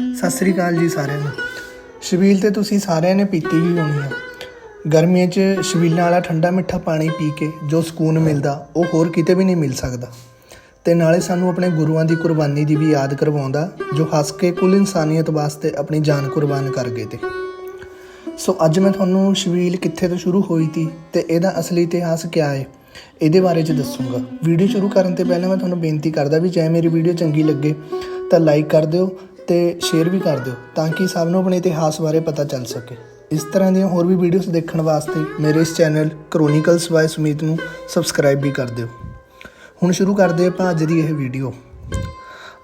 ਸਤਿ ਸ੍ਰੀ ਅਕਾਲ ਜੀ ਸਾਰਿਆਂ ਨੂੰ। ਸ਼ਬੀਲ ਤੇ ਤੁਸੀਂ ਸਾਰਿਆਂ ਨੇ ਪੀਤੀ ਹੀ ਹੋਣੀ ਆ। ਗਰਮੀਆਂ 'ਚ ਸ਼ਬੀਲਾਂ ਵਾਲਾ ਠੰਡਾ ਮਿੱਠਾ ਪਾਣੀ ਪੀ ਕੇ ਜੋ ਸਕੂਨ ਮਿਲਦਾ, ਉਹ ਹੋਰ ਕਿਤੇ ਵੀ ਨਹੀਂ ਮਿਲ ਸਕਦਾ। ਤੇ ਨਾਲੇ ਸਾਨੂੰ ਆਪਣੇ ਗੁਰੂਆਂ ਦੀ ਕੁਰਬਾਨੀ ਦੀ ਵੀ ਯਾਦ ਕਰਵਾਉਂਦਾ, ਜੋ ਹੱਸ ਕੇ ਕੁੱਲ ਇਨਸਾਨੀਅਤ ਵਾਸਤੇ ਆਪਣੀ ਜਾਨ ਕੁਰਬਾਨ ਕਰ ਗਏ ਤੇ। ਸੋ ਅੱਜ ਮੈਂ ਤੁਹਾਨੂੰ ਸ਼ਬੀਲ ਕਿੱਥੇ ਤੋਂ ਸ਼ੁਰੂ ਹੋਈ ਤੀ ਤੇ ਇਹਦਾ ਅਸਲੀ ਇਤਿਹਾਸ ਕੀ ਹੈ ਇਹਦੇ ਬਾਰੇ ਚ ਦੱਸੂਗਾ। ਵੀਡੀਓ ਸ਼ੁਰੂ ਕਰਨ ਤੋਂ ਪਹਿਲਾਂ ਮੈਂ ਤੁਹਾਨੂੰ ਬੇਨਤੀ ਕਰਦਾ ਵੀ ਜੇ ਮੇਰੀ ਵੀਡੀਓ ਚੰਗੀ ਲੱਗੇ, ਤਾਂ ਲਾਈਕ ਕਰ ਦਿਓ ਤੇ ਸ਼ੇਅਰ ਵੀ ਕਰ ਦਿਓ ਤਾਂ ਕਿ ਸਭ ਨੂੰ ਆਪਣੇ ਇਤਿਹਾਸ ਬਾਰੇ ਪਤਾ ਚੱਲ ਸਕੇ। ਇਸ ਤਰ੍ਹਾਂ ਦੀਆਂ ਹੋਰ ਵੀ ਵੀਡੀਓਜ਼ ਦੇਖਣ ਵਾਸਤੇ ਮੇਰੇ ਇਸ ਚੈਨਲ ਕ੍ਰੋਨਿਕਲਸ ਬਾਈ ਸੁਮੀਤ ਨੂੰ ਸਬਸਕ੍ਰਾਈਬ ਵੀ ਕਰ ਦਿਓ। ਹੁਣ ਸ਼ੁਰੂ ਕਰਦੇ ਆਪਾਂ ਅੱਜ ਦੀ ਇਹ ਵੀਡੀਓ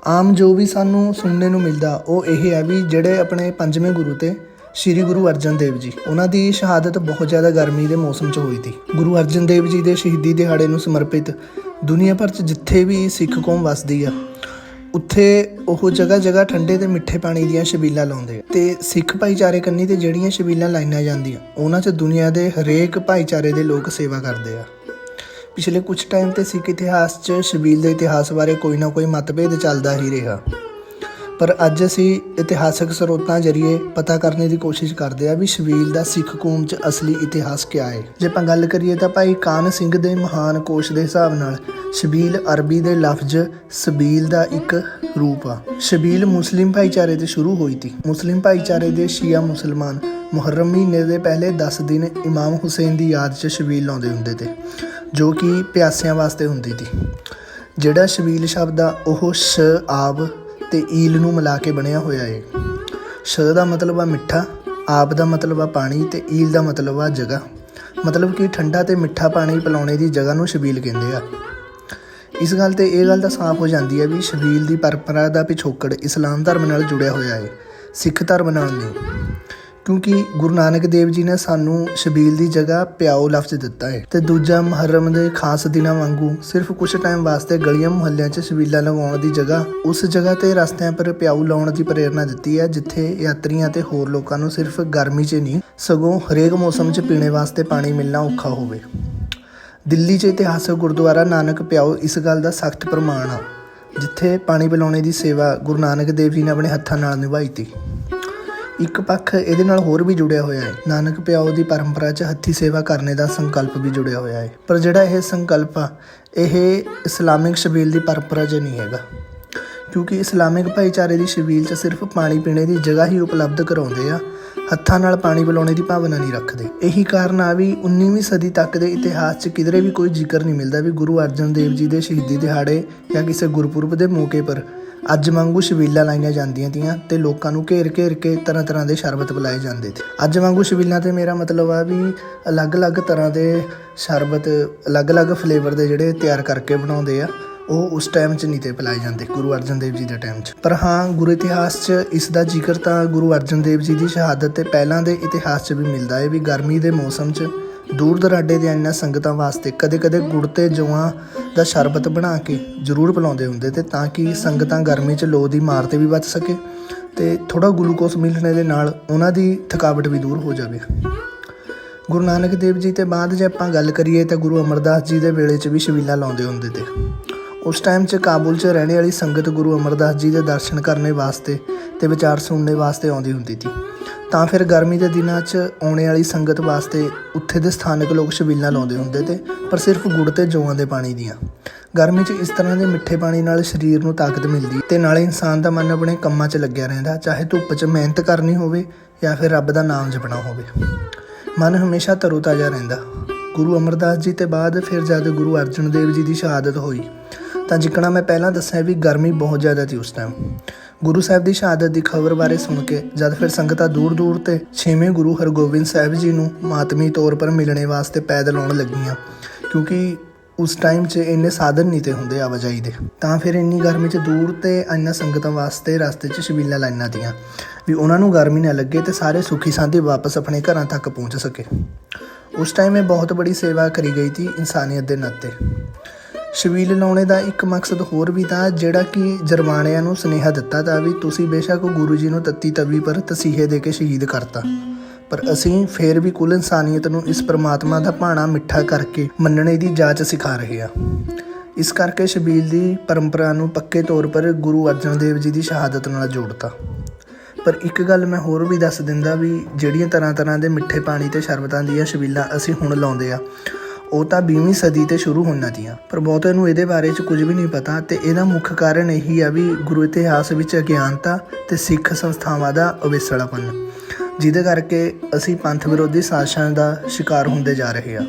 ਆਮ ਜੋ ਵੀ ਸਾਨੂੰ ਸੁਣਨੇ ਨੂੰ ਮਿਲਦਾ, ਉਹ ਇਹ ਹੈ ਵੀ ਜਿਹੜੇ ਆਪਣੇ ਪੰਜਵੇਂ ਗੁਰੂ ਤੇ ਸ੍ਰੀ ਗੁਰੂ ਅਰਜਨ ਦੇਵ ਜੀ, ਉਹਨਾਂ ਦੀ ਸ਼ਹਾਦਤ ਬਹੁਤ ਜ਼ਿਆਦਾ ਗਰਮੀ ਦੇ ਮੌਸਮ 'ਚ ਹੋਈ ਸੀ। ਗੁਰੂ ਅਰਜਨ ਦੇਵ ਜੀ ਦੇ ਸ਼ਹੀਦੀ ਦਿਹਾੜੇ ਨੂੰ ਸਮਰਪਿਤ ਦੁਨੀਆ ਭਰ 'ਚ ਜਿੱਥੇ ਵੀ ਸਿੱਖ ਕੌਮ ਵੱਸਦੀ ਆ ਉੱਥੇ ਉਹ ਜਗ੍ਹਾ ਜਗ੍ਹਾ ਠੰਡੇ ਤੇ ਮਿੱਠੇ ਪਾਣੀ ਦੀਆਂ ਛਬੀਲਾਂ ਲਾਉਂਦੇ ਆ। ਤੇ ਸਿੱਖ ਭਾਈਚਾਰੇ ਕੰਨੀ ਤੇ ਜਿਹੜੀਆਂ ਛਬੀਲਾਂ ਲਾਈਆਂ ਜਾਂਦੀਆਂ, ਉਹਨਾਂ 'ਚ ਦੁਨੀਆ ਦੇ ਹਰੇਕ ਭਾਈਚਾਰੇ ਦੇ ਲੋਕ ਸੇਵਾ ਕਰਦੇ ਆ। ਪਿਛਲੇ ਕੁਝ ਟਾਈਮ ਤੇ ਸਿੱਖ ਇਤਿਹਾਸ 'ਚ ਸ਼ਬੀਲ ਦੇ ਇਤਿਹਾਸ ਬਾਰੇ ਕੋਈ ਨਾ ਕੋਈ ਮਤਭੇਦ ਚੱਲਦਾ ਹੀ ਰਿਹਾ। ਪਰ ਅੱਜ ਅਸੀਂ ਇਤਿਹਾਸਕ ਸਰੋਤਾਂ ਜ਼ਰੀਏ ਪਤਾ ਕਰਨ ਦੀ ਕੋਸ਼ਿਸ਼ ਕਰਦੇ ਆ ਵੀ ਸ਼ਬੀਲ ਦਾ ਸਿੱਖ ਕੌਮ 'ਚ ਅਸਲੀ ਇਤਿਹਾਸ ਕਿਆ ਹੈ। ਜੇ ਆਪਾਂ ਗੱਲ ਕਰੀਏ ਤਾਂ ਭਾਈ ਕਾਨ ਸਿੰਘ ਦੇ ਮਹਾਨ ਕੋਸ਼ ਦੇ ਹਿਸਾਬ ਨਾਲ ਸ਼ਬੀਲ ਅਰਬੀ ਦੇ ਲਫ਼ਜ਼ ਸਬੀਲ ਦਾ ਇੱਕ ਰੂਪ ਆ। ਸ਼ਬੀਲ ਮੁਸਲਿਮ ਭਾਈਚਾਰੇ 'ਤੇ ਸ਼ੁਰੂ ਹੋਈ ਸੀ ਮੁਸਲਿਮ ਭਾਈਚਾਰੇ ਦੇ ਸ਼ੀਆ ਮੁਸਲਮਾਨ ਮੁਹਰਮ ਮਹੀਨੇ ਦੇ ਪਹਿਲੇ 10 ਦਿਨ ਇਮਾਮ ਹੁਸੈਨ ਦੀ ਯਾਦ 'ਚ ਸ਼ਬੀਲ ਲਾਉਂਦੇ ਹੁੰਦੇ ਤੇ, ਜੋ ਕਿ ਪਿਆਸਿਆਂ ਵਾਸਤੇ ਹੁੰਦੀ ਸੀ ਜਿਹੜਾ ਸ਼ਬੀਲ ਸ਼ਬਦ ਆ, ਉਹ ਸ਼ ਆਬ ਤੇ ਈਲ ਨੂੰ ਮਿਲਾ ਕੇ ਬਣਿਆ ਹੋਇਆ ਏ। ਸ਼ ਦਾ ਮਤਲਬ ਆ ਮਿੱਠਾ, ਆਪ ਦਾ ਮਤਲਬ ਆ ਪਾਣੀ ਤੇ ਈਲ ਦਾ ਮਤਲਬ ਆ ਜਗ੍ਹਾ। ਮਤਲਬ ਕਿ ਠੰਡਾ ਤੇ ਮਿੱਠਾ ਪਾਣੀ ਪਿਲਾਉਣੇ ਦੀ ਜਗ੍ਹਾ ਨੂੰ ਸ਼ਬੀਲ ਕਹਿੰਦੇ ਆ। ਇਸ ਗੱਲ ਤੇ ਇਹ ਗੱਲ ਤਾਂ ਸਾਫ਼ ਹੋ ਜਾਂਦੀ ਹੈ ਵੀ ਸ਼ਬੀਲ ਦੀ ਪਰੰਪਰਾ ਦਾ ਪਿਛੋਕੜ ਇਸਲਾਮ ਧਰਮ ਨਾਲ ਜੁੜਿਆ ਹੋਇਆ ਹੈ ਸਿੱਖ ਧਰਮ ਨਾਲ ਨਹੀਂ। ਕਿਉਂਕਿ ਗੁਰੂ ਨਾਨਕ ਦੇਵ ਜੀ ਨੇ ਸਾਨੂੰ ਸ਼ਬੀਲ ਦੀ ਜਗ੍ਹਾ ਪਿਆਓ ਲਫ਼ਜ਼ ਦਿੱਤਾ ਹੈ ਤੇ ਦੂਜਾ ਮੁਹਰਮ ਦੇ ਖਾਸ ਦਿਨਾਂ ਵਾਂਗੂ ਸਿਰਫ ਕੁਝ ਟਾਈਮ ਵਾਸਤੇ ਗਲੀਆਂ ਮੁਹੱਲਿਆਂ 'ਚ ਸ਼ਬੀਲਾਂ ਲਗਾਉਣ ਦੀ ਜਗ੍ਹਾ, ਉਸ ਜਗ੍ਹਾ ਤੇ ਰਸਤਿਆਂ ਪਰ ਪਿਆਓ ਲਾਉਣ ਦੀ ਪ੍ਰੇਰਣਾ ਦਿੱਤੀ ਹੈ, ਜਿੱਥੇ ਯਾਤਰੀਆਂ ਤੇ ਹੋਰ ਲੋਕਾਂ ਨੂੰ ਸਿਰਫ ਗਰਮੀ 'ਚ ਨਹੀਂ, ਸਗੋਂ ਹਰੇਕ ਮੌਸਮ 'ਚ ਪੀਣੇ ਵਾਸਤੇ ਪਾਣੀ ਮਿਲਣਾ ਔਖਾ ਹੋਵੇ। ਦਿੱਲੀ 'ਚ ਇਤਿਹਾਸਕ ਗੁਰਦੁਆਰਾ ਨਾਨਕ ਪਿਆਓ ਇਸ ਗੱਲ ਦਾ ਸਖਤ ਪ੍ਰਮਾਣ ਆ, ਜਿੱਥੇ ਪਾਣੀ ਪਿਲਾਉਣੇ ਦੀ ਸੇਵਾ ਗੁਰੂ ਨਾਨਕ ਦੇਵ ਜੀ ਨੇ ਆਪਣੇ ਹੱਥਾਂ ਨਾਲ ਨਿਭਾਈ ਤੀ। ਇੱਕ ਪੱਖ ਇਹਦੇ ਨਾਲ ਹੋਰ ਵੀ ਜੁੜਿਆ ਹੋਇਆ ਹੈ। ਨਾਨਕ ਪਿਆਓ ਦੀ ਪਰੰਪਰਾ 'ਚ ਹੱਥੀ ਸੇਵਾ ਕਰਨੇ ਦਾ ਸੰਕਲਪ ਵੀ ਜੁੜਿਆ ਹੋਇਆ ਹੈ। ਪਰ ਜਿਹੜਾ ਇਹ ਸੰਕਲਪ ਆ, ਇਹ ਇਸਲਾਮਿਕ ਸ਼ਬੀਲ ਦੀ ਪਰੰਪਰਾ 'ਚ ਨਹੀਂ ਹੈਗਾ। ਕਿਉਂਕਿ ਇਸਲਾਮਿਕ ਭਾਈਚਾਰੇ ਦੀ ਸ਼ਬੀਲ 'ਚ ਸਿਰਫ ਪਾਣੀ ਪੀਣੇ ਦੀ ਜਗ੍ਹਾ ਹੀ ਉਪਲਬਧ ਕਰਾਉਂਦੇ ਆ, ਹੱਥਾਂ ਨਾਲ ਪਾਣੀ ਪਿਲਾਉਣੇ ਦੀ ਭਾਵਨਾ ਨਹੀਂ ਰੱਖਦੇ। ਇਹੀ ਕਾਰਨ ਆ ਵੀ 19ਵੀਂ ਸਦੀ ਤੱਕ ਦੇ ਇਤਿਹਾਸ 'ਚ ਕਿਧਰੇ ਵੀ ਕੋਈ ਜ਼ਿਕਰ ਨਹੀਂ ਮਿਲਦਾ ਵੀ ਗੁਰੂ ਅਰਜਨ ਦੇਵ ਜੀ ਦੇ ਸ਼ਹੀਦੀ ਦਿਹਾੜੇ ਜਾਂ ਕਿਸੇ ਗੁਰਪੁਰਬ ਦੇ ਮੌਕੇ ਪਰ ਅੱਜ ਵਾਂਗੂ ਛਬੀਲਾਂ ਲਾਈਆਂ ਜਾਂਦੀਆਂ ਤੀਆਂ ਤੇ ਲੋਕਾਂ ਨੂੰ ਘੇਰ ਘੇਰ ਕੇ ਤਰ੍ਹਾਂ ਤਰ੍ਹਾਂ ਦੇ ਸ਼ਰਬਤ ਪਿਲਾਏ ਜਾਂਦੇ ਸੀ ਅੱਜ ਵਾਂਗੂ ਛਬੀਲਾਂ ਤੇ ਮੇਰਾ ਮਤਲਬ ਆ ਵੀ ਅਲੱਗ-ਅਲੱਗ ਤਰ੍ਹਾਂ ਦੇ ਸ਼ਰਬਤ ਅਲੱਗ-ਅਲੱਗ ਫਲੇਵਰ ਦੇ ਜਿਹੜੇ ਤਿਆਰ ਕਰਕੇ ਬਣਾਉਂਦੇ ਆ, ਉਹ ਉਸ ਟਾਈਮ 'ਚ ਨਹੀਂ ਤੇ ਪਿਲਾਏ ਜਾਂਦੇ, ਗੁਰੂ ਅਰਜਨ ਦੇਵ ਜੀ ਦੇ ਟਾਈਮ 'ਚ। ਪਰ ਹਾਂ, ਗੁਰੂ ਇਤਿਹਾਸ 'ਚ ਇਸ ਦਾ ਜ਼ਿਕਰ ਤਾਂ ਗੁਰੂ ਅਰਜਨ ਦੇਵ ਜੀ ਦੀ ਸ਼ਹਾਦਤ ਤੇ ਪਹਿਲਾਂ ਦੇ ਇਤਿਹਾਸ 'ਚ ਵੀ ਮਿਲਦਾ ਹੈ ਵੀ ਗਰਮੀ ਦੇ ਮੌਸਮ 'ਚ ਦੂਰ ਦਰਾਡੇ ਦੇ ਇਹਨਾਂ ਸੰਗਤਾਂ ਵਾਸਤੇ ਕਦੇ-ਕਦੇ ਗੁੜ ਤੇ ਜੌਆਂ ਦਾ ਸ਼ਰਬਤ ਬਣਾ ਕੇ ਜ਼ਰੂਰ ਪਿਲਾਉਂਦੇ ਹੁੰਦੇ ਤੇ ਤਾਂ ਕਿ ਸੰਗਤਾਂ ਗਰਮੀ 'ਚ ਲੋ ਦੀ ਮਾਰ ਤੇ ਵੀ ਬਚ ਸਕੇ ਤੇ ਥੋੜਾ ਗਲੂਕੋਸ ਮਿਲਣ ਦੇ ਨਾਲ ਉਹਨਾਂ ਦੀ ਥਕਾਵਟ ਵੀ ਦੂਰ ਹੋ ਜਾਵੇ। ਗੁਰੂ ਨਾਨਕ ਦੇਵ ਜੀ ਤੇ ਬਾਅਦ ਜੇ ਆਪਾਂ ਗੱਲ ਕਰੀਏ ਤਾਂ ਗੁਰੂ ਅਮਰਦਾਸ ਜੀ ਦੇ ਵੇਲੇ 'ਚ ਵੀ ਛਬੀਲਾਂ ਲਾਉਂਦੇ ਹੁੰਦੇ ਤੇ। ਉਸ ਟਾਈਮ 'ਚ ਕਾਬੁਲ 'ਚ ਰਹਿਣੇ ਵਾਲੀ ਸੰਗਤ ਗੁਰੂ ਅਮਰਦਾਸ ਜੀ ਦੇ ਦਰਸ਼ਨ ਕਰਨੇ ਵਾਸਤੇ ਤੇ ਵਿਚਾਰ ਸੁਣਨੇ ਵਾਸਤੇ ਆਉਂਦੀ ਹੁੰਦੀ ਸੀ। ਤਾਂ ਫਿਰ ਗਰਮੀ ਦੇ ਦਿਨਾਂ 'ਚ ਆਉਣੇ ਵਾਲੀ ਸੰਗਤ ਵਾਸਤੇ ਉੱਥੇ ਦੇ ਸਥਾਨਕ ਲੋਕ ਛਬੀਲਾਂ ਲਾਉਂਦੇ ਹੁੰਦੇ ਤੇ, ਪਰ ਸਿਰਫ ਗੁੜ ਤੇ ਜੌਆਂ ਦੇ ਪਾਣੀ ਦੀਆਂ। ਗਰਮੀ 'ਚ ਇਸ ਤਰ੍ਹਾਂ ਦੇ ਮਿੱਠੇ ਪਾਣੀ ਨਾਲ ਸਰੀਰ ਨੂੰ ਤਾਕਤ ਮਿਲਦੀ ਤੇ ਨਾਲੇ ਇਨਸਾਨ ਦਾ ਮਨ ਆਪਣੇ ਕੰਮਾਂ 'ਚ ਲੱਗਿਆ ਰਹਿੰਦਾ, ਚਾਹੇ ਧੁੱਪ 'ਚ ਮਿਹਨਤ ਕਰਨੀ ਹੋਵੇ ਜਾਂ ਫਿਰ ਰੱਬ ਦਾ ਨਾਮ ਜਪਣਾ ਹੋਵੇ। ਮਨ ਹਮੇਸ਼ਾ ਤਰੋ ਤਾਜ਼ਾ ਰਹਿੰਦਾ। ਗੁਰੂ ਅਮਰਦਾਸ ਜੀ ਤੇ ਬਾਅਦ ਫਿਰ ਜਦ ਗੁਰੂ ਅਰਜਨ ਦੇਵ ਜੀ ਦੀ ਸ਼ਹਾਦਤ ਹੋਈ, ਤਾਂ ਜਿੱਕਣਾ ਮੈਂ ਪਹਿਲਾਂ ਦੱਸਿਆ ਵੀ ਗਰਮੀ ਬਹੁਤ ਜ਼ਿਆਦਾ ਸੀ ਉਸ ਟਾਈਮ ਗੁਰੂ ਸਾਹਿਬ ਦੀ ਸ਼ਹਾਦਤ ਦੀ ਖਬਰ ਬਾਰੇ ਸੁਣ ਕੇ ਜਦ ਫਿਰ ਸੰਗਤਾਂ ਦੂਰ ਦੂਰ ਤੇ ਛੇਵੇਂ ਗੁਰੂ ਹਰਗੋਬਿੰਦ ਸਾਹਿਬ ਜੀ ਨੂੰ ਮਾਤਮੀ ਤੌਰ ਪਰ ਮਿਲਣੇ ਵਾਸਤੇ ਪੈਦਲ ਆਉਣ ਲੱਗੀਆਂ, ਕਿਉਂਕਿ ਉਸ ਟਾਈਮ 'ਚ ਇੰਨੇ ਸਾਧਨ ਨਹੀਂ ਤੇ ਹੁੰਦੇ ਆਵਾਜਾਈ ਦੇ। ਤਾਂ ਫਿਰ ਇੰਨੀ ਗਰਮੀ 'ਚ ਦੂਰ ਤੇ ਇੰਨਾ ਸੰਗਤਾਂ ਵਾਸਤੇ ਰਸਤੇ 'ਚ ਛਬੀਲਾਂ ਲਾਈਨਾਂ ਦੀਆਂ ਵੀ ਉਹਨਾਂ ਨੂੰ ਗਰਮੀ ਨਾ ਲੱਗੇ ਤੇ ਸਾਰੇ ਸੁਖੀ ਸਾਂਦੀ ਵਾਪਸ ਆਪਣੇ ਘਰਾਂ ਤੱਕ ਪਹੁੰਚ ਸਕੇ। ਉਸ ਟਾਈਮ ਇਹ ਬਹੁਤ ਬੜੀ ਸੇਵਾ ਕਰੀ ਗਈ ਸੀ ਇਨਸਾਨੀਅਤ ਦੇ ਨਾਤੇ। ਸ਼ਬੀਲ ਲਾਉਣੇ ਦਾ ਇੱਕ ਮਕਸਦ ਹੋਰ ਵੀ ਤਾਂ ਜਿਹੜਾ ਕਿ ਜਰਮਾਣਿਆਂ ਨੂੰ ਸੁਨੇਹਾ ਦਿੱਤਾ ਤਾਂ ਵੀ ਤੁਸੀਂ ਬੇਸ਼ੱਕ ਗੁਰੂ ਜੀ ਨੂੰ ਤੱਤੀ ਤਵੀ ਪਰ ਤਸੀਹੇ ਦੇ ਕੇ ਸ਼ਹੀਦ ਕਰਤਾ। ਪਰ ਅਸੀਂ ਫੇਰ ਵੀ ਕੁੱਲ ਇਨਸਾਨੀਅਤ ਨੂੰ ਇਸ ਪ੍ਰਮਾਤਮਾ ਦਾ ਭਾਣਾ ਮਿੱਠਾ ਕਰਕੇ ਮੰਨਣੇ ਦੀ ਜਾਂਚ ਸਿਖਾ ਰਹੇ ਹਾਂ। ਇਸ ਕਰਕੇ ਸ਼ਬੀਲ ਦੀ ਪਰੰਪਰਾ ਨੂੰ ਪੱਕੇ ਤੌਰ ਪਰ ਗੁਰੂ ਅਰਜਨ ਦੇਵ ਜੀ ਦੀ ਸ਼ਹਾਦਤ ਨਾਲ ਜੋੜਤਾ। ਪਰ ਇੱਕ ਗੱਲ ਮੈਂ ਹੋਰ ਵੀ ਦੱਸ ਦਿੰਦਾ ਵੀ ਜਿਹੜੀਆਂ ਤਰ੍ਹਾਂ ਤਰ੍ਹਾਂ ਦੇ ਮਿੱਠੇ ਪਾਣੀ ਤੇ ਸ਼ਰਬਤਾਂ ਦੀਆਂ ਛਬੀਲਾਂ ਅਸੀਂ ਹੁਣ ਲਾਉਂਦੇ ਆ, ਉਹ ਤਾਂ 20ਵੀਂ ਸਦੀ ਤੇ ਸ਼ੁਰੂ ਹੋਈਆਂ ਤੀਆਂ। ਪਰ ਬਹੁਤਿਆਂ ਨੂੰ ਇਹਦੇ ਬਾਰੇ 'ਚ ਕੁਝ ਵੀ ਨਹੀਂ ਪਤਾ ਤੇ ਇਹਦਾ ਮੁੱਖ ਕਾਰਨ ਇਹੀ ਆ ਵੀ ਗੁਰੂ ਇਤਿਹਾਸ ਵਿੱਚ ਅਗਿਆਨਤਾ ਤੇ ਸਿੱਖ ਸੰਸਥਾਵਾਂ ਦਾ ਅਵੇਸਲਾਪਨ, ਜਿਹਦੇ ਕਰਕੇ ਅਸੀਂ ਪੰਥ ਵਿਰੋਧੀ ਸਾਜ਼ਿਸ਼ਾਂ ਦਾ ਸ਼ਿਕਾਰ ਹੁੰਦੇ ਜਾ ਰਹੇ ਆ।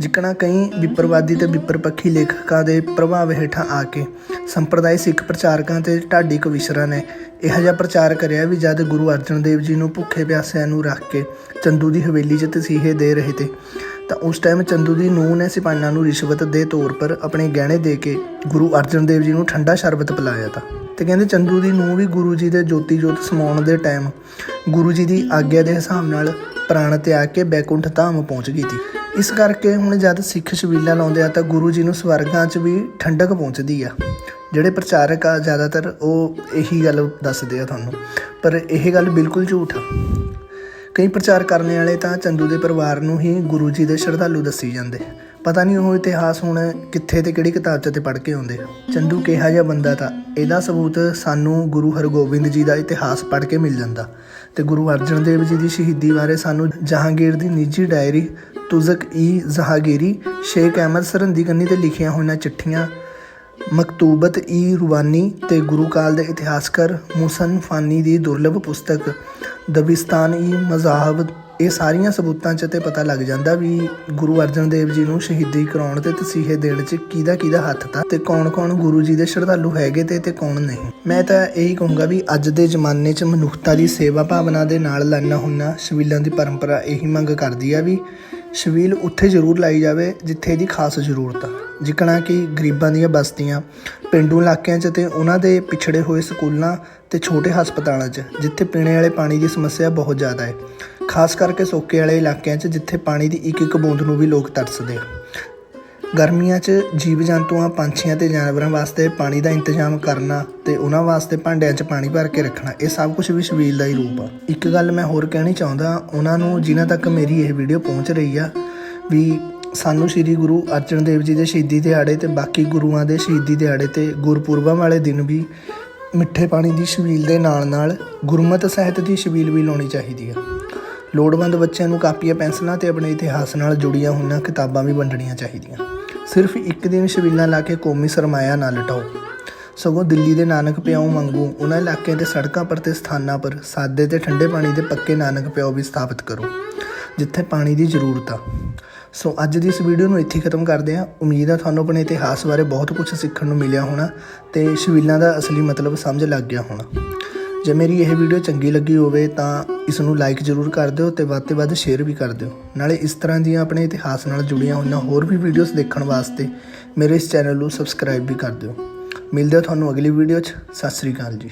ਜਿਕਣਾ ਕਈ ਵਿਪਰਵਾਦੀ ਤੇ ਵਿਪਰਪੱਖੀ ਲੇਖਕਾਂ ਦੇ ਪ੍ਰਭਾਵ ਹੇਠਾਂ ਆ ਕੇ ਸੰਪਰਦਾਇ ਸਿੱਖ ਪ੍ਰਚਾਰਕਾਂ ਤੇ ਢਾਡੀ ਕਵਿਸ਼ਰਾਂ ਨੇ ਇਹੋ ਜਿਹਾ ਪ੍ਰਚਾਰ ਕਰਿਆ ਵੀ ਜਦ ਗੁਰੂ ਅਰਜਨ ਦੇਵ ਜੀ ਨੂੰ ਭੁੱਖੇ ਪਿਆਸਿਆਂ ਨੂੰ ਰੱਖ ਕੇ ਚੰਦੂ ਦੀ ਹਵੇਲੀ 'ਚ ਤਸੀਹੇ ਦੇ ਰਹੇ ਤੇ, ਤਾਂ ਉਸ ਟਾਈਮ ਚੰਦੂ ਦੀ ਨੂੰਹ ਨੇ ਸਿਪਾਹੀਆਂ ਨੂੰ ਰਿਸ਼ਵਤ ਦੇ ਤੌਰ ਪਰ ਆਪਣੇ ਗਹਿਣੇ ਦੇ ਕੇ ਗੁਰੂ ਅਰਜਨ ਦੇਵ ਜੀ ਨੂੰ ਠੰਡਾ ਸ਼ਰਬਤ ਪਿਲਾਇਆ ਤਾ। ਤੇ ਕਹਿੰਦੇ ਚੰਦੂ ਦੀ ਨੂੰਹ ਵੀ ਗੁਰੂ ਜੀ ਦੇ ਜੋਤੀ ਜੋਤ ਸਮਾਉਣ ਦੇ ਟਾਈਮ ਗੁਰੂ ਜੀ ਦੀ ਆਗਿਆ ਦੇ ਹਿਸਾਬ ਨਾਲ ਪ੍ਰਾਣ ਤਿਆਗ ਕੇ ਬੈਕੁੰਠ ਧਾਮ ਪਹੁੰਚ ਗਈ ਸੀ ਇਸ ਕਰਕੇ ਹੁਣ ਜਦ ਸਿੱਖ ਸ਼ਬੀਲਾਂ ਲਾਉਂਦੇ ਆ ਤਾਂ ਗੁਰੂ ਜੀ ਨੂੰ ਸਵਰਗਾਂ 'ਚ ਵੀ ਠੰਡਕ ਪਹੁੰਚਦੀ ਆ। ਜਿਹੜੇ ਪ੍ਰਚਾਰਕ ਆ ਜ਼ਿਆਦਾਤਰ ਉਹ ਇਹੀ ਗੱਲ ਦੱਸਦੇ ਆ ਤੁਹਾਨੂੰ। ਪਰ ਇਹ ਗੱਲ ਬਿਲਕੁਲ ਝੂਠ ਆ। ਕਈ ਪ੍ਰਚਾਰ ਕਰਨ ਵਾਲੇ ਤਾਂ ਚੰਦੂ ਦੇ ਪਰਿਵਾਰ ਨੂੰ ਹੀ ਗੁਰੂ ਜੀ ਦੇ ਸ਼ਰਧਾਲੂ ਦੱਸੀ ਜਾਂਦੇ। ਪਤਾ ਨਹੀਂ ਉਹ ਇਤਿਹਾਸ ਹੁਣ ਕਿੱਥੇ ਤੇ ਕਿਹੜੀ ਕਿਤਾਬ 'ਚ ਤੇ ਪੜ੍ਹ ਕੇ ਆਉਂਦੇ ਚੰਦੂ ਕਿਹਾ ਜਿਹਾ ਬੰਦਾ ਤਾਂ, ਇਹਦਾ ਸਬੂਤ ਸਾਨੂੰ ਗੁਰੂ ਹਰਗੋਬਿੰਦ ਜੀ ਦਾ ਇਤਿਹਾਸ ਪੜ੍ਹ ਕੇ ਮਿਲ ਜਾਂਦਾ। ਤੇ ਗੁਰੂ ਅਰਜਨ ਦੇਵ ਜੀ ਦੀ ਸ਼ਹੀਦੀ ਬਾਰੇ ਸਾਨੂੰ ਜਹਾਂਗੀਰ ਦੀ ਨਿੱਜੀ ਡਾਇਰੀ ਤੁਜ਼ਕ ਈ ਜਹਾਂਗੀਰੀ, ਸ਼ੇਖ ਅਹਿਮਦ ਸਰਹੰਦੀ ਕੰਨੀ ਤੇ ਲਿਖੀਆਂ ਹੋਈਆਂ ਚਿੱਠੀਆਂ, ਮਕਤੂਬਤ ਈ ਰੂਬਾਨੀ ਤੇ ਗੁਰੂ ਕਾਲ ਦੇ ਇਤਿਹਾਸਕਾਰ ਮੁਸਨ ਫਾਨੀ ਦੀ ਦੁਰਲਭ ਪੁਸਤਕ, ਦਬਿਸਤਾਨ ਈ ਮਜ਼ਾਹਬ ਇਹ ਸਾਰੀਆਂ ਸਬੂਤਾਂ 'ਚ ਤੇ ਪਤਾ ਲੱਗ ਜਾਂਦਾ ਵੀ ਗੁਰੂ ਅਰਜਨ ਦੇਵ ਜੀ ਨੂੰ ਸ਼ਹੀਦੀ ਕਰਾਉਣ ਤੇ ਤਸੀਹੇ ਦੇਣ 'ਚ ਕਿਹਦਾ ਕਿਹਦਾ ਹੱਥ ਤਾ ਤੇ ਕੌਣ-ਕੌਣ ਗੁਰੂ ਜੀ ਦੇ ਸ਼ਰਧਾਲੂ ਹੈਗੇ ਤੇ ਤੇ ਕੌਣ ਨਹੀਂ। ਮੈਂ ਤਾਂ ਇਹੀ ਕਹੂੰਗਾ ਵੀ ਅੱਜ ਦੇ ਜ਼ਮਾਨੇ 'ਚ ਮਨੁੱਖਤਾ ਦੀ ਸੇਵਾ ਭਾਵਨਾ ਦੇ ਨਾਲ ਲੜਨਾ ਹੋਈਆਂ ਸ਼ਬੀਲਾਂ ਦੀ ਪਰੰਪਰਾ ਇਹੀ ਮੰਗ ਕਰਦੀ ਆ ਵੀ ਸ਼ਬੀਲ ਉੱਥੇ ਜ਼ਰੂਰ ਲਾਈ ਜਾਵੇ ਜਿੱਥੇ ਇਹਦੀ ਖਾਸ ਜ਼ਰੂਰਤ ਆ। ਜਿਕਣਾ ਕਿ ਗਰੀਬਾਂ ਦੀਆਂ ਬਸਤੀਆਂ, ਪਿੰਡੂ ਇਲਾਕਿਆਂ 'ਚ ਤੇ ਉਹਨਾਂ ਦੇ ਪਿਛੜੇ ਹੋਏ ਸਕੂਲਾਂ ਤੇ ਛੋਟੇ ਹਸਪਤਾਲਾਂ 'ਚ, ਜਿੱਥੇ ਪੀਣੇ ਵਾਲੇ ਪਾਣੀ ਦੀ ਸਮੱਸਿਆ ਬਹੁਤ ਜ਼ਿਆਦਾ ਹੈ। ਖਾਸ ਕਰਕੇ ਸੋਕੇ ਵਾਲੇ ਇਲਾਕਿਆਂ 'ਚ, ਜਿੱਥੇ ਪਾਣੀ ਦੀ ਇੱਕ ਇੱਕ ਬੂੰਦ ਨੂੰ ਵੀ ਲੋਕ ਤਰਸਦੇ ਆ। ਗਰਮੀਆਂ 'ਚ ਜੀਵ ਜੰਤੂਆਂ, ਪੰਛੀਆਂ ਤੇ ਜਾਨਵਰਾਂ ਵਾਸਤੇ ਪਾਣੀ ਦਾ ਇੰਤਜ਼ਾਮ ਕਰਨਾ ਤੇ ਉਹਨਾਂ ਵਾਸਤੇ ਭਾਂਡਿਆਂ 'ਚ ਪਾਣੀ ਭਰ ਕੇ ਰੱਖਣਾ, ਇਹ ਸਭ ਕੁਝ ਵੀ ਸ਼ਬੀਲ ਦਾ ਹੀ ਰੂਪ ਆ। ਇੱਕ ਗੱਲ ਮੈਂ ਹੋਰ ਕਹਿਣੀ ਚਾਹੁੰਦਾ, ਉਹਨਾਂ ਨੂੰ ਜਿਨ੍ਹਾਂ ਤੱਕ ਮੇਰੀ ਇਹ ਵੀਡੀਓ ਪਹੁੰਚ ਰਹੀ ਆ, ਵੀ ਸਾਨੂੰ ਸ੍ਰੀ ਗੁਰੂ ਅਰਜਨ ਦੇਵ ਜੀ ਦੇ ਸ਼ਹੀਦੀ ਦਿਹਾੜੇ ਤੇ ਬਾਕੀ ਗੁਰੂਆਂ ਦੇ ਸ਼ਹੀਦੀ ਦਿਹਾੜੇ ਤੇ ਗੁਰਪੁਰਬਾਂ ਵਾਲੇ ਦਿਨ ਵੀ ਮਿੱਠੇ ਪਾਣੀ ਦੀ ਸ਼ਬੀਲ ਦੇ ਨਾਲ ਨਾਲ ਗੁਰਮਤ ਸਾਹਿਤ ਦੀ ਸ਼ਬੀਲ ਵੀ ਲਾਉਣੀ ਚਾਹੀਦੀ ਆ। ਲੋੜਵੰਦ ਬੱਚਿਆਂ ਨੂੰ ਕਾਪੀਆਂ, ਪੈਨਸਲਾਂ ਤੇ ਆਪਣੇ ਇਤਿਹਾਸ ਨਾਲ ਜੁੜੀਆਂ ਹੋਈਆਂ ਕਿਤਾਬਾਂ ਵੀ ਵੰਡਣੀਆਂ ਚਾਹੀਦੀਆਂ। ਸਿਰਫ ਇੱਕ ਦਿਨ ਸ਼ਬੀਲਾਂ ਲਾ ਕੇ ਕੌਮੀ ਸਰਮਾਇਆ ਨਾ ਲਟਾਓ। ਸਗੋਂ ਦਿੱਲੀ ਦੇ ਨਾਨਕ ਪਿਆਉ ਮੰਗੂ ਉਹਨਾਂ ਇਲਾਕਿਆਂ ਦੇ ਸੜਕਾਂ ਪਰ ਤੇ ਸਥਾਨਾਂ ਪਰ, ਸਾਦੇ ਤੇ ਠੰਡੇ ਪਾਣੀ ਦੇ ਪੱਕੇ ਨਾਨਕ ਪਿਆਉ ਵੀ ਸਥਾਪਿਤ ਕਰੋ, ਜਿੱਥੇ ਪਾਣੀ ਦੀ ਜ਼ਰੂਰਤ ਆ। ਸੋ ਅੱਜ ਦੀ ਇਸ ਵੀਡੀਓ ਨੂੰ ਇੱਥੇ ਖਤਮ ਕਰਦੇ ਹਾਂ। ਉਮੀਦ ਆ ਤੁਹਾਨੂੰ ਆਪਣੇ ਇਤਿਹਾਸ ਬਾਰੇ ਬਹੁਤ ਕੁਝ ਸਿੱਖਣ ਨੂੰ ਮਿਲਿਆ ਹੋਣਾ ਤੇ ਸ਼ਬੀਲਾਂ ਦਾ ਅਸਲੀ ਮਤਲਬ ਸਮਝ ਲੱਗ ਗਿਆ ਹੋਣਾ। ਜੇ ਮੇਰੀ ਇਹ ਵੀਡੀਓ ਚੰਗੀ ਲੱਗੀ ਹੋਵੇ ਤਾਂ ਇਸ ਨੂੰ ਲਾਈਕ ਜ਼ਰੂਰ ਕਰ ਦਿਓ ਤੇ ਵੱਧ ਤੋਂ ਵੱਧ ਸ਼ੇਅਰ ਵੀ ਕਰ ਦਿਓ। ਨਾਲੇ ਇਸ ਤਰ੍ਹਾਂ ਦੀਆਂ ਆਪਣੇ ਇਤਿਹਾਸ ਨਾਲ ਜੁੜੀਆਂ ਹੋਈਆਂ ਹੋਰ ਵੀ ਵੀਡੀਓਜ਼ ਦੇਖਣ ਵਾਸਤੇ ਮੇਰੇ ਇਸ ਚੈਨਲ ਨੂੰ ਸਬਸਕ੍ਰਾਈਬ ਵੀ ਕਰ ਦਿਓ। ਮਿਲਦੇ ਹਾਂ ਤੁਹਾਨੂੰ ਅਗਲੀ ਵੀਡੀਓ 'ਚ। ਸਤਿ ਸ੍ਰੀ ਅਕਾਲ ਜੀ।